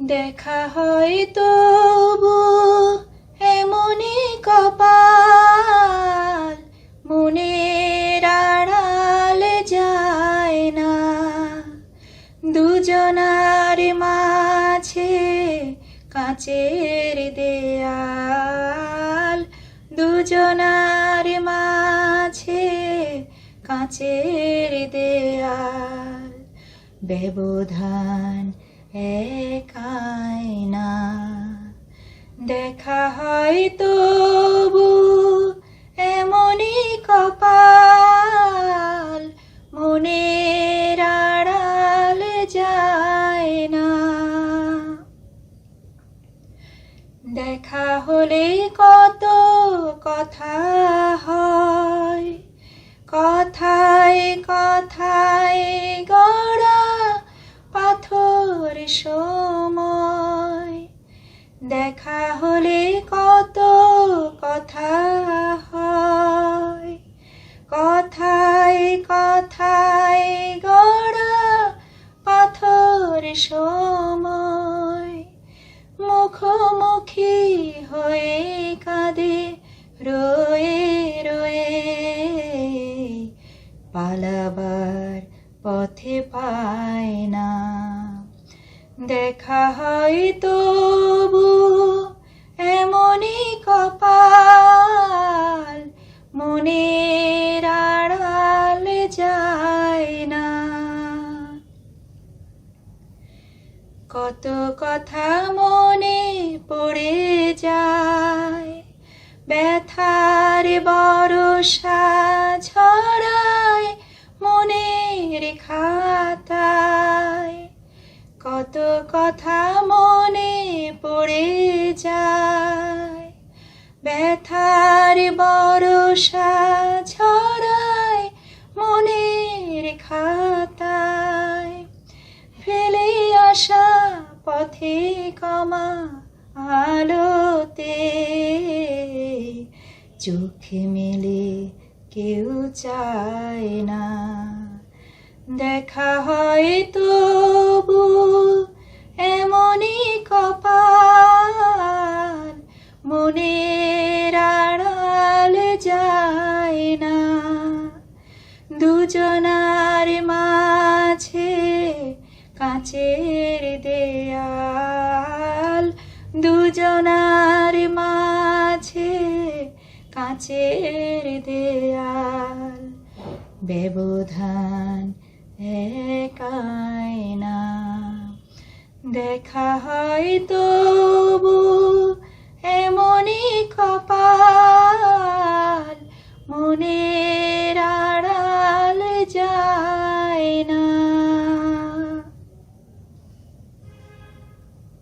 দেখা হয় তবু এমনই কপাল, মনের আড়াল যায় না। দুজনার মাঝে কাচের দেয়াল, দুজনার মাঝে কাচের দেয়াল। ব্যবধান একাই না দেখা হয় তবু এমনই কপাল, মনের আড়াল যায় না দেখা হলে কত কথা হয়, কথায় কথায় গড়া পাথর সময়। দেখা হলে কত কথা হয়। কথায় কথায় গড়া পাথর সময়। মুখোমুখি হয়ে কাঁদে, রয়ে রয়ে পালাবার পথে পায় না। দেখা হয় তবু এমনই কপাল, মনের আড়াল যায় না। কত কথা মনে পড়ে যায়, ব্যথার বরসা মনের খাতায় কত কথা মনে পড়ে যায়। ব্যথার বরসা ছড়ায় মনের খাতায়। ফেলে আসা পথে কমা আলোতে চোখে মেলে কেউ চায় না। দেখা হয় তবু এমনই কপাল, মনের আড়াল যায় না। দুজনার মাঝে কাচের দেয়াল, দুজনার মাঝে কাচের দেয়াল। ব্যবধান দেখায় না। দেখা হয় তবু